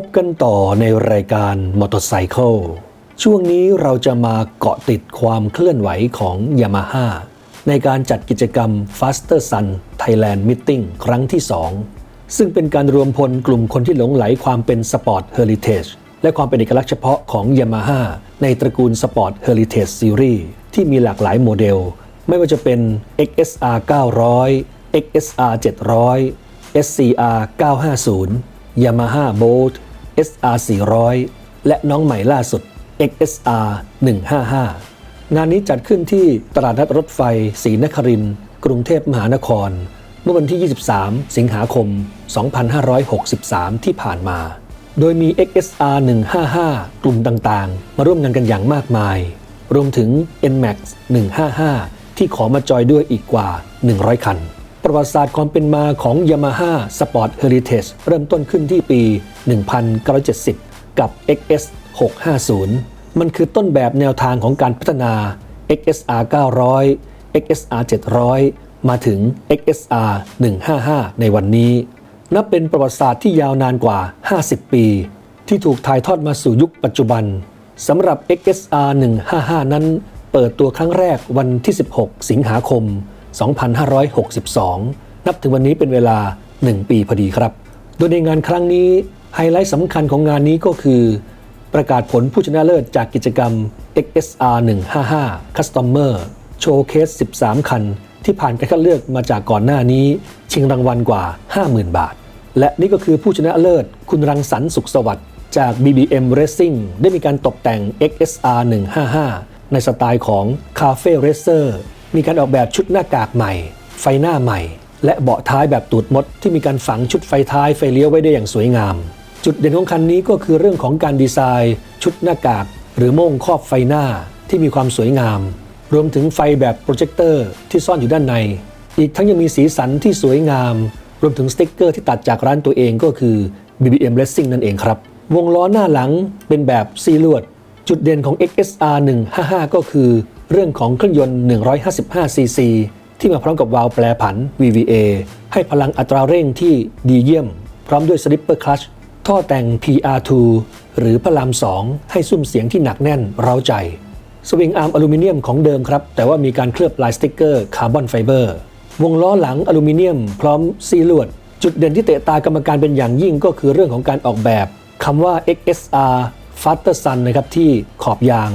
พบกันต่อในรายการ Motorcycle ช่วงนี้เราจะมาเกาะติดความเคลื่อนไหวของ Yamaha ในการจัดกิจกรรม Faster Sun Thailand Meeting ครั้งที่ 2 ซึ่งเป็นการรวมพลกลุ่มคนที่หลงไหลความเป็นสปอร์ตเฮอริเทจและความเป็นเอกลักษณ์เฉพาะของ Yamaha ในตระกูลสปอร์ตเฮอริเทจซีรีส์ที่มีหลากหลายโมเดล ไม่ว่าจะเป็น XSR 900 XSR 700 SCR 950 Yamaha Bolt SR 400 และน้องใหม่ล่าสุด XSR 155 งานนี้จัดขึ้นที่ตลาดนัดรถไฟศรีนครินทร์กรุงเทพมหานคร เมื่อวันที่ 23 สิงหาคม 2563 ที่ผ่านมา โดยมี XSR 155 กลุ่มต่างๆ มาร่วมงานกันอย่างมากมาย รวมถึง NMAX 155 ที่ขอมาจอยด้วยอีกกว่า 100 คัน ประวัติศาสตร์ความเป็นมาของ Yamaha Sport Heritage เริ่มต้นขึ้นที่ปี 1970 กับ XS 650 มันคือต้นแบบแนวทางของการพัฒนา XSR 900 XSR 700 มาถึง XSR 155 ในวันนี้ นับเป็นประวัติศาสตร์ที่ยาวนานกว่า 50 ปี ที่ถูกถ่ายทอดมาสู่ยุคปัจจุบันสำหรับ XSR 155 นั้น เปิดตัวครั้งแรกวันที่ 16 สิงหาคม 2562 นับถึงวันนี้เป็นเวลา 1 ปีพอดีครับ โดยในงานครั้งนี้ไฮไลท์สำคัญของงานนี้ก็คือ ประกาศผลผู้ชนะเลิศจากกิจกรรม XSR 155 Customer Showcase 13 คัน ที่ผ่านการคัดเลือกมาจากก่อนหน้านี้ ชิงรางวัลกว่า 50,000 บาท และนี่ก็คือผู้ชนะเลิศ คุณรังสรรค์สุขสวัสดิ์จาก BBM Racing ได้มีการตกแต่ง XSR 155 ในสไตล์ของ Cafe Racer มีการออกแบบชุดหน้ากากใหม่ ไฟหน้าใหม่ และเบาะท้ายแบบตูดมด ที่มีการฝังชุดไฟท้ายไฟเลี้ยวไว้ได้อย่างสวยงาม จุดเด่นของคันนี้ก็คือเรื่องของการดีไซน์ ชุดหน้ากาก หรือโม่งครอบไฟหน้าที่มีความสวยงาม รวมถึงไฟแบบโปรเจคเตอร์ที่ซ่อนอยู่ด้านใน อีกทั้งยังมีสีสันที่สวยงาม รวมถึงสติ๊กเกอร์ที่ตัดจากร้านตัวเองก็คือ BBM Racing นั่นเองครับ วงล้อหน้าหลังเป็นแบบซีลวด จุดเด่นของ XSR 155 ก็คือ เรื่องของเครื่องยนต์ 155cc ที่มาพร้อมกับวาล์วแปรผัน VVA ให้พลังอัตราเร่งที่ดีเยี่ยม พร้อมด้วยสลิปเปอร์คลัชท่อแต่ง PR2 หรือพระราม2ให้ซุ้มเสียงที่หนักแน่นเร้าใจ สวิงอาร์มอลูมิเนียมของเดิมครับ แต่ว่ามีการเคลือบลายสติ๊กเกอร์คาร์บอนไฟเบอร์วงล้อหลังอลูมิเนียม พร้อมซีลวด จุดเด่นที่เตะตากรรมการเป็นอย่างยิ่งก็คือเรื่องของการออกแบบคำว่า XSR f a s t e r Sun นะครับที่ขอบยาง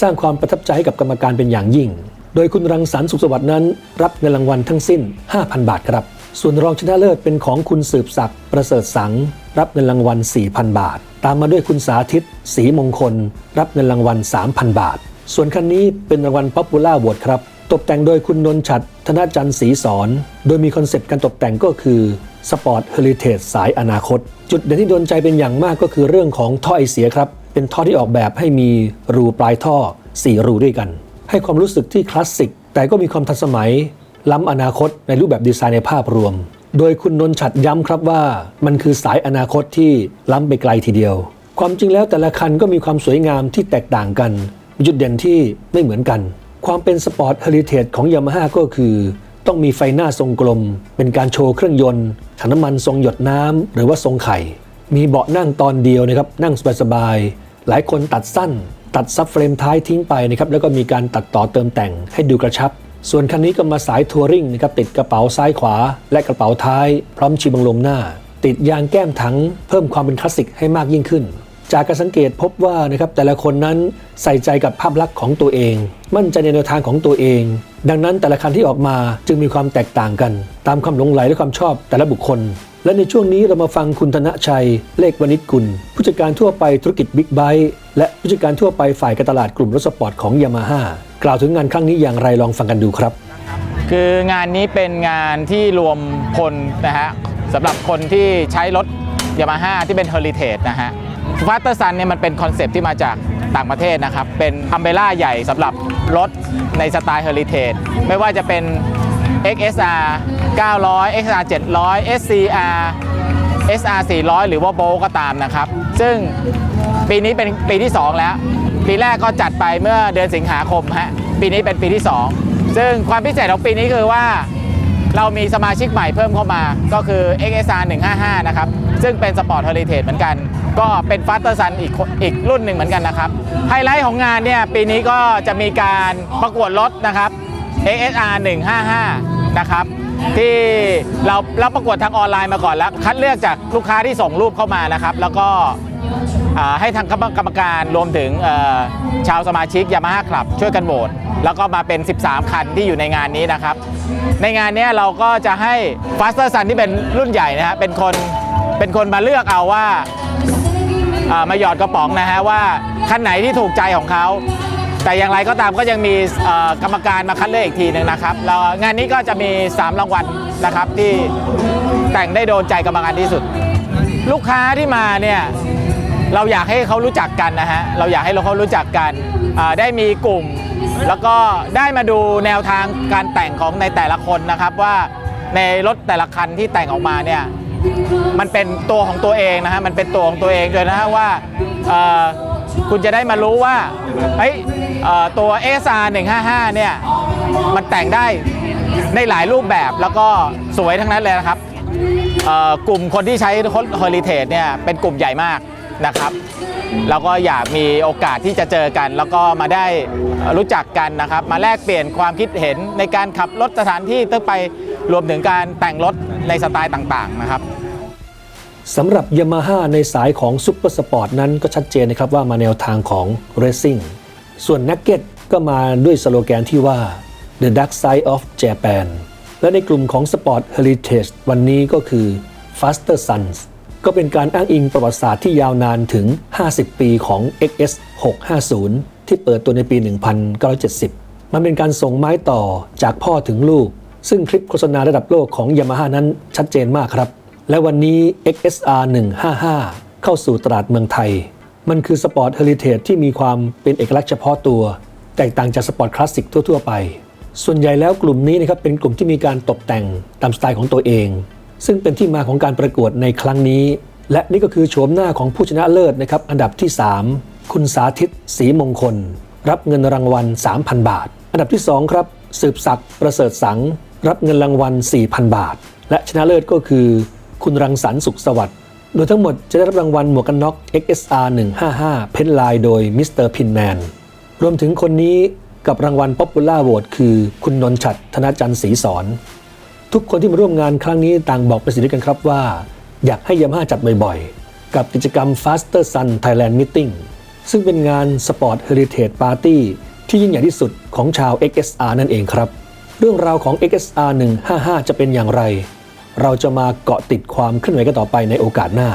สร้างความประทับใจให้กับกรรมการเป็นอย่างยิ่ง โดยคุณรังสรรค์สุขสวัสดิ์นั้น รับเงินรางวัลทั้งสิ้น 5,000 บาทครับ ส่วนรองชนะเลิศเป็นของคุณสืบศักดิ์ประเสริฐสัง รับเงินรางวัล 4,000 บาท ตามมาด้วยคุณสาธิตศรีมงคล รับเงินรางวัล 3,000 บาท ส่วนคันนี้เป็นรางวัล Popular Award ครับ ตกแต่งโดยคุณนนท์ฉัดธนจันทร์ศรีสอน โดยมีคอนเซปต์การตกแต่งก็คือสปอร์ตเฮลิเทจสายอนาคต จุดเด่นที่โดนใจเป็นอย่างมากก็คือเรื่องของท่อไอเสียครับ เป็นท่อที่ออกแบบให้มีรูปลายท่อ 4 รูด้วยกัน ให้ความรู้สึกที่คลาสสิก แต่ก็มีความทันสมัย ล้ำอนาคตในรูปแบบดีไซน์ในภาพรวม โดยคุณนนท์ฉัดย้ำครับว่า มันคือสายอนาคตที่ล้ำไปไกลทีเดียว ความจริงแล้วแต่ละคันก็มีความสวยงามที่แตกต่างกันมีจุดเด่นที่ไม่เหมือนกัน ความเป็นสปอร์ตเฮลิเทจของยามาฮ่าก็คือ ต้องมีไฟหน้าทรงกลม เป็นการโชว์เครื่องยนต์ถังน้ำมันทรงหยดน้ำหรือว่าทรงไข่มีเบาะนั่งตอนเดียวนะครับนั่งสบายๆ หลายคนตัดสั้น ตัดซับเฟรมท้ายทิ้งไปนะครับแล้วก็มีการตัดต่อเติมแต่งให้ดูกระชับ ส่วนคันนี้ก็มาสายทัวริงนะครับติดกระเป๋าซ้ายขวา และกระเป๋าท้าย พร้อมชีบังลมหน้า ติดยางแก้มถัง เพิ่มความเป็นคลาสสิกให้มากยิ่งขึ้น จากการสังเกตพบว่านะครับแต่ละคนนั้นใส่ใจกับภาพลักษณ์ของตัวเอง มั่นใจในแนวทางของตัวเอง ดังนั้นแต่ละคันที่ออกมาจึงมีความแตกต่างกัน ตามความหลงไหลและความชอบแต่ละบุคคล และในช่วงนี้เรามาฟังคุณธนชัย เลขวณิชกุล ผู้จัดการทั่วไปธุรกิจบิ๊กไบค์และผู้จัดการทั่วไปฝ่ายการตลาดกลุ่มรถสปอร์ตของยามาฮ่ากล่าวถึงงานครั้งนี้อย่างไรลองฟังกันดูครับ คืองานนี้เป็นงานที่รวมพลนะฮะสำหรับคนที่ใช้รถยามาฮ่าที่เป็นเฮอริเทจนะฮะฟาสเตอร์ซันเนี่ยมันเป็นคอนเซปต์ที่มาจากต่างประเทศนะครับ เป็นอัมเบล่าใหญ่สำหรับรถในสไตล์เฮอริเทจไม่ว่าจะเป็น XSR 900 XR 700 SCR SR 400 หรือว่าโบก็ตามนะครับ ซึ่งปีนี้เป็นปีที่ 2 แล้ว ปีแรกก็จัดไปเมื่อเดือนสิงหาคมฮะ ปีนี้เป็นปีที่ 2 ซึ่งความพิเศษของปีนี้คือว่าเรามีสมาชิกใหม่เพิ่มเข้ามา ก็คือ XSR 155 นะครับ ซึ่งเป็นสปอร์ตเฮอริเทจเหมือนกัน ก็เป็นฟาสเตอร์ซันอีกคนอีกรุ่นหนึ่งเหมือนกันนะครับ ไฮไลท์ของงานเนี่ย ปีนี้ก็จะมีการประกวดรถนะครับ ASR 155 นะครับ ที่เราเราประกวดทางออนไลน์มาก่อนแล้ว คัดเลือกจากลูกค้าที่ส่งรูปเข้ามานะครับ แล้วก็ให้ทางคณะกรรมการรวมถึงชาวสมาชิกยามาฮ่าคลับช่วยกันโหวตแล้วก็มาเป็น 13 คันที่อยู่ในงานนี้นะครับ ในงานนี้เราก็จะให้ Faster Sun ที่เป็นรุ่นใหญ่นะฮะเป็นคนเป็นคนมาเลือกเอาว่ามาหยอดกระป๋องนะฮะว่าคันไหนที่ถูกใจของเขา แต่อย่างไรก็ตามก็ยังมีกรรมการมาคัดเลือกอีกทีหนึ่งนะครับแล้วงานนี้ก็จะมี 3 รางวัลนะครับที่แต่งได้โดนใจกรรมการที่สุด ลูกค้าที่มาเนี่ยเราอยากให้เขารู้จักกันนะฮะเราอยากให้เราเขารู้จักกันได้มีกลุ่ม แล้วก็ได้มาดูแนวทางการแต่งของในแต่ละคนนะครับว่าในรถแต่ละคันที่แต่งออกมาเนี่ยมันเป็นตัวของตัวเองนะฮะมันเป็นตัวของตัวเองเลยนะฮะว่า คุณจะได้มารู้ว่าเฮ้ยเอ่อตัว SR 155เนี่ยมันแต่งได้ในหลายรูปแบบแล้วก็สวยทั้งนั้นเลยนะครับกลุ่มคนที่ใช้รถ Heritage เนี่ยเป็นกลุ่มใหญ่มากนะครับ แล้วก็อยากมีโอกาสที่จะเจอกัน แล้วก็มาได้รู้จักกันนะครับ มาแลกเปลี่ยนความคิดเห็นในการขับรถสถานที่ตึ้งไปรวมถึงการแต่งรถในสไตล์ต่างๆนะครับ สำหรับ Yamaha ในสายของซุปเปอร์สปอร์ตนั้นก็ชัดเจนนะครับว่ามาแนวทางของ Racing ส่วน Nugget ก็มาด้วยสโลแกนที่ว่า The Dark Side of Japan และในกลุ่มของ Sport Heritage วันนี้ก็คือ Faster Sons ก็เป็นการอ้างอิงประวัติศาสตร์ที่ยาวนานถึง 50 ปีของ XS 650 ที่เปิดตัวในปี 1970 มันเป็นการส่งไม้ต่อจากพ่อถึงลูก ซึ่งคลิปโฆษณาระดับโลกของ Yamaha นั้นชัดเจนมากครับ และวันนี้ XSR 155 เข้าสู่ตลาดเมืองไทย มันคือสปอร์ตเฮลิเทจที่มีความเป็นเอกลักษณ์เฉพาะตัว แตกต่างจากสปอร์ตคลาสสิกทั่ว ๆ ไป ส่วนใหญ่แล้วกลุ่มนี้นะครับเป็นกลุ่มที่มีการตกแต่งตามสไตล์ของตัวเอง ซึ่งเป็นที่มาของการประกวดในครั้งนี้ และนี่ก็คือโฉมหน้าของผู้ชนะเลิศนะครับอันดับที่ 3 คุณสาธิตศรีมงคล รับเงินรางวัล 3,000 บาท อันดับที่ 2 ครับ สืบศักดิ์ประเสริฐสัง รับเงินรางวัล 4,000 บาท และชนะเลิศก็คือ คุณรังสรรค์สุขสวัสดิ์โดยทั้งหมดจะได้รับรางวัลหมวกกันน็อก XSR 155 เพนไลน์โดยมิสเตอร์พินแมนรวมถึงคนนี้กับรางวัล Popular Vote คือคุณนนท์ฉัดธนจันทร์ศรีสอน ทุกคนที่มาร่วมงานครั้งนี้ต่างบอกเป็นเสียงเดียวกันครับว่า อยากให้ยามาจัดบ่อยๆ กับกิจกรรม Faster Sun Thailand Meeting ซึ่งเป็นงาน Sport Heritage Party ที่ยิ่งใหญ่ที่สุดของชาว XSR นั่นเองครับ เรื่องราวของ XSR 155 จะเป็นอย่างไร เราจะมาเกาะติดความเคลื่อนไหวกันต่อไปในโอกาสหน้า